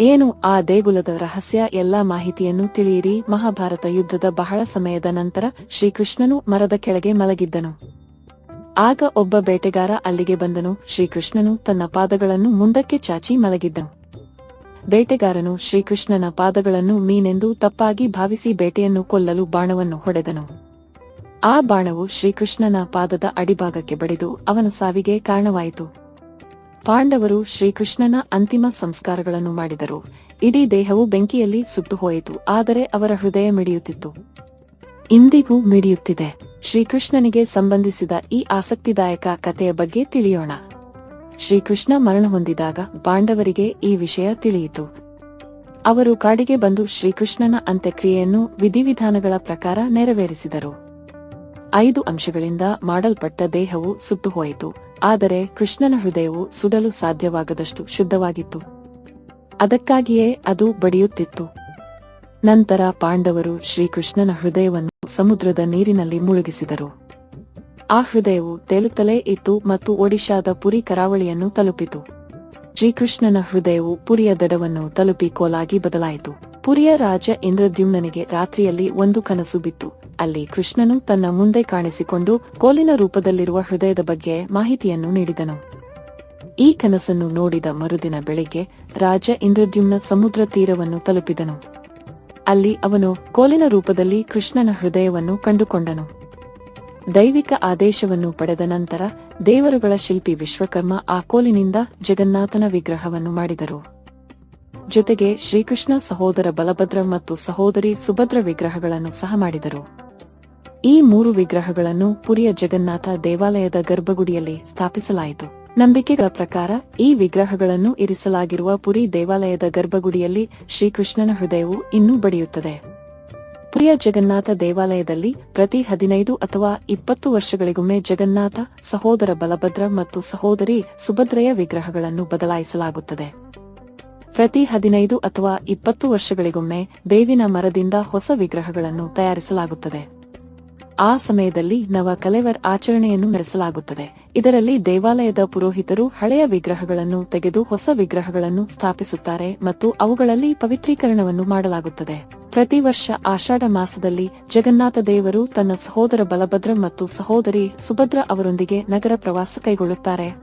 ಏನು ಆ ದೇಗುಲದ ರಹಸ್ಯ? ಎಲ್ಲಾ ಮಾಹಿತಿಯನ್ನು ತಿಳಿಯಿರಿ. ಮಹಾಭಾರತ ಯುದ್ಧದ ಬಹಳ ಸಮಯದ ನಂತರ ಶ್ರೀಕೃಷ್ಣನು ಮರದ ಕೆಳಗೆ ಮಲಗಿದ್ದನು. ಆಗ ಒಬ್ಬ ಬೇಟೆಗಾರ ಅಲ್ಲಿಗೆ ಬಂದನು. ಶ್ರೀಕೃಷ್ಣನು ತನ್ನ ಪಾದಗಳನ್ನು ಮುಂದಕ್ಕೆ ಚಾಚಿ ಮಲಗಿದ್ದನು. ಬೇಟೆಗಾರನು ಶ್ರೀಕೃಷ್ಣನ ಪಾದಗಳನ್ನು ಮೀನೆಂದು ತಪ್ಪಾಗಿ ಭಾವಿಸಿ ಬೇಟೆಯನ್ನು ಕೊಲ್ಲಲು ಬಾಣವನ್ನು ಹೊಡೆದನು. ಆ ಬಾಣವು ಶ್ರೀಕೃಷ್ಣನ ಪಾದದ ಅಡಿಭಾಗಕ್ಕೆ ಬಡಿದು ಅವನ ಸಾವಿಗೆ ಕಾರಣವಾಯಿತು. ಪಾಂಡವರು ಶ್ರೀಕೃಷ್ಣನ ಅಂತಿಮ ಸಂಸ್ಕಾರಗಳನ್ನು ಮಾಡಿದರು. ಇಡೀ ದೇಹವು ಬೆಂಕಿಯಲ್ಲಿ ಸುಟ್ಟು ಹೋಯಿತು ಆದರೆ ಅವರ ಹೃದಯ ಮಿಡಿಯುತ್ತಿತ್ತು. ಇಂದಿಗೂ ಮಿಡಿಯುತ್ತಿದೆ. ಶ್ರೀಕೃಷ್ಣನಿಗೆ ಸಂಬಂಧಿಸಿದ ಈ ಆಸಕ್ತಿದಾಯಕ ಕಥೆಯ ಬಗ್ಗೆ ತಿಳಿಯೋಣ. ಶ್ರೀಕೃಷ್ಣ ಮರಣ ಹೊಂದಿದಾಗ ಪಾಂಡವರಿಗೆ ಈ ವಿಷಯ ತಿಳಿಯಿತು. ಅವರು ಕಾಡಿಗೆ ಬಂದು ಶ್ರೀಕೃಷ್ಣನ ಅಂತ್ಯಕ್ರಿಯೆಯನ್ನು ವಿಧಿವಿಧಾನಗಳ ಪ್ರಕಾರ ನೆರವೇರಿಸಿದರು. ಐದು ಅಂಶಗಳಿಂದ ಮಾಡಲ್ಪಟ್ಟ ದೇಹವು ಸುಟ್ಟು ಹೋಯಿತು ಆದರೆ ಕೃಷ್ಣನ ಹೃದಯವು ಸುಡಲು ಸಾಧ್ಯವಾಗದಷ್ಟು ಶುದ್ಧವಾಗಿತ್ತು. ಅದಕ್ಕಾಗಿಯೇ ಅದು ಬಡಿಯುತ್ತಿತ್ತು. ನಂತರ ಪಾಂಡವರು ಶ್ರೀಕೃಷ್ಣನ ಹೃದಯವನ್ನು ಸಮುದ್ರದ ನೀರಿನಲ್ಲಿ ಮುಳುಗಿಸಿದರು. ಆ ಹೃದಯವು ತೇಲುತ್ತಲೇ ಇತ್ತು ಮತ್ತು ಒಡಿಶಾದ ಪುರಿ ಕರಾವಳಿಯನ್ನು ತಲುಪಿತು. ಶ್ರೀಕೃಷ್ಣನ ಹೃದಯವು ಪುರಿಯ ದಡವನ್ನು ತಲುಪಿ ಕೋಲಾಗಿ ಬದಲಾಯಿತು. ಪುರಿಯ ರಾಜ ಇಂದ್ರದ್ಯುಮ್ನನಿಗೆ ರಾತ್ರಿಯಲ್ಲಿ ಒಂದು ಕನಸು ಬಿತ್ತು. ಅಲ್ಲಿ ಕೃಷ್ಣನು ತನ್ನ ಮುಂದೆ ಕಾಣಿಸಿಕೊಂಡು ಕೋಲಿನ ರೂಪದಲ್ಲಿರುವ ಹೃದಯದ ಬಗ್ಗೆ ಮಾಹಿತಿಯನ್ನು ನೀಡಿದನು. ಈ ಕನಸನ್ನು ನೋಡಿದ ಮರುದಿನ ಬೆಳಿಗ್ಗೆ ರಾಜ ಇಂದ್ರದ್ಯುಮ್ನ ಸಮುದ್ರ ತೀರವನ್ನು ತಲುಪಿದನು. ಅಲ್ಲಿ ಅವನು ಕೋಲಿನ ರೂಪದಲ್ಲಿ ಕೃಷ್ಣನ ಹೃದಯವನ್ನು ಕಂಡುಕೊಂಡನು. ದೈವಿಕ ಆದೇಶವನ್ನು ಪಡೆದ ನಂತರ ದೇವರುಗಳ ಶಿಲ್ಪಿ ವಿಶ್ವಕರ್ಮ ಆ ಕೋಲಿನಿಂದ ಜಗನ್ನಾಥನ ವಿಗ್ರಹವನ್ನು ಮಾಡಿದರು. ಜೊತೆಗೆ ಶ್ರೀಕೃಷ್ಣ ಸಹೋದರ ಬಲಭದ್ರ ಮತ್ತು ಸಹೋದರಿ ಸುಭದ್ರ ವಿಗ್ರಹಗಳನ್ನು ಸಹ ಮಾಡಿದರು. ಈ ಮೂರು ವಿಗ್ರಹಗಳನ್ನು ಪುರಿಯ ಜಗನ್ನಾಥ ದೇವಾಲಯದ ಗರ್ಭಗುಡಿಯಲ್ಲಿ ಸ್ಥಾಪಿಸಲಾಯಿತು. ನಂಬಿಕೆಗಳ ಪ್ರಕಾರ ಈ ವಿಗ್ರಹಗಳನ್ನು ಇರಿಸಲಾಗಿರುವ ಪುರಿ ದೇವಾಲಯದ ಗರ್ಭಗುಡಿಯಲ್ಲಿ ಶ್ರೀಕೃಷ್ಣನ ಹೃದಯವು ಇನ್ನೂ ಬಡಿಯುತ್ತದೆ. ಪುರಿಯ ಜಗನ್ನಾಥ ದೇವಾಲಯದಲ್ಲಿ ಪ್ರತಿ ಹದಿನೈದು ಅಥವಾ ಇಪ್ಪತ್ತು ವರ್ಷಗಳಿಗೊಮ್ಮೆ ಜಗನ್ನಾಥ, ಸಹೋದರ ಬಲಭದ್ರ ಮತ್ತು ಸಹೋದರಿ ಸುಭದ್ರೆಯ ವಿಗ್ರಹಗಳನ್ನು ಬದಲಾಯಿಸಲಾಗುತ್ತದೆ. ಪ್ರತಿ ಹದಿನೈದು ಅಥವಾ ಇಪ್ಪತ್ತು ವರ್ಷಗಳಿಗೊಮ್ಮೆ ಬೇವಿನ ಮರದಿಂದ ಹೊಸ ವಿಗ್ರಹಗಳನ್ನು ತಯಾರಿಸಲಾಗುತ್ತದೆ. ಆ ಸಮಯದಲ್ಲಿ ನವ ಕಲೆವರ್ ಆಚರಣೆಯನ್ನು ನಡೆಸಲಾಗುತ್ತದೆ. ಇದರಲ್ಲಿ ದೇವಾಲಯದ ಪುರೋಹಿತರು ಹಳೆಯ ವಿಗ್ರಹಗಳನ್ನು ತೆಗೆದು ಹೊಸ ವಿಗ್ರಹಗಳನ್ನು ಸ್ಥಾಪಿಸುತ್ತಾರೆ ಮತ್ತು ಅವುಗಳಲ್ಲಿ ಪವಿತ್ರೀಕರಣವನ್ನು ಮಾಡಲಾಗುತ್ತದೆ. ಪ್ರತಿ ವರ್ಷ ಆಷಾಢ ಮಾಸದಲ್ಲಿ ಜಗನ್ನಾಥ ದೇವರು ತನ್ನ ಸಹೋದರ ಬಲಭದ್ರ ಮತ್ತು ಸಹೋದರಿ ಸುಭದ್ರ ಅವರೊಂದಿಗೆ ನಗರ ಪ್ರವಾಸ ಕೈಗೊಳ್ಳುತ್ತಾರೆ.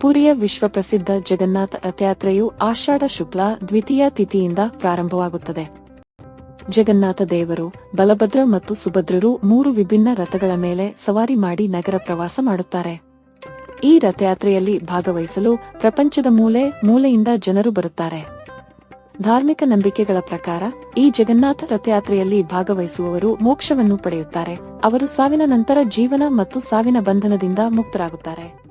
ಪುರಿಯ ವಿಶ್ವಪ್ರಸಿದ್ಧ ಜಗನ್ನಾಥ ರಥಯಾತ್ರೆಯು ಆಷಾಢ ಶುಕ್ಲ ದ್ವಿತೀಯ ತಿಥಿಯಿಂದ ಪ್ರಾರಂಭವಾಗುತ್ತದೆ. ಜಗನ್ನಾಥ ದೇವರು, ಬಲಭದ್ರ ಮತ್ತು ಸುಭದ್ರರು ಮೂರು ವಿಭಿನ್ನ ರಥಗಳ ಮೇಲೆ ಸವಾರಿ ಮಾಡಿ ನಗರ ಪ್ರವಾಸ ಮಾಡುತ್ತಾರೆ. ಈ ರಥಯಾತ್ರೆಯಲ್ಲಿ ಭಾಗವಹಿಸಲು ಪ್ರಪಂಚದ ಮೂಲೆ ಮೂಲೆಯಿಂದ ಜನರು ಬರುತ್ತಾರೆ. ಧಾರ್ಮಿಕ ನಂಬಿಕೆಗಳ ಪ್ರಕಾರ, ಈ ಜಗನ್ನಾಥ ರಥಯಾತ್ರೆಯಲ್ಲಿ ಭಾಗವಹಿಸುವವರು ಮೋಕ್ಷವನ್ನು ಪಡೆಯುತ್ತಾರೆ. ಅವರು ಸಾವಿನ ನಂತರ ಜೀವನ ಮತ್ತು ಸಾವಿನ ಬಂಧನದಿಂದ ಮುಕ್ತರಾಗುತ್ತಾರೆ.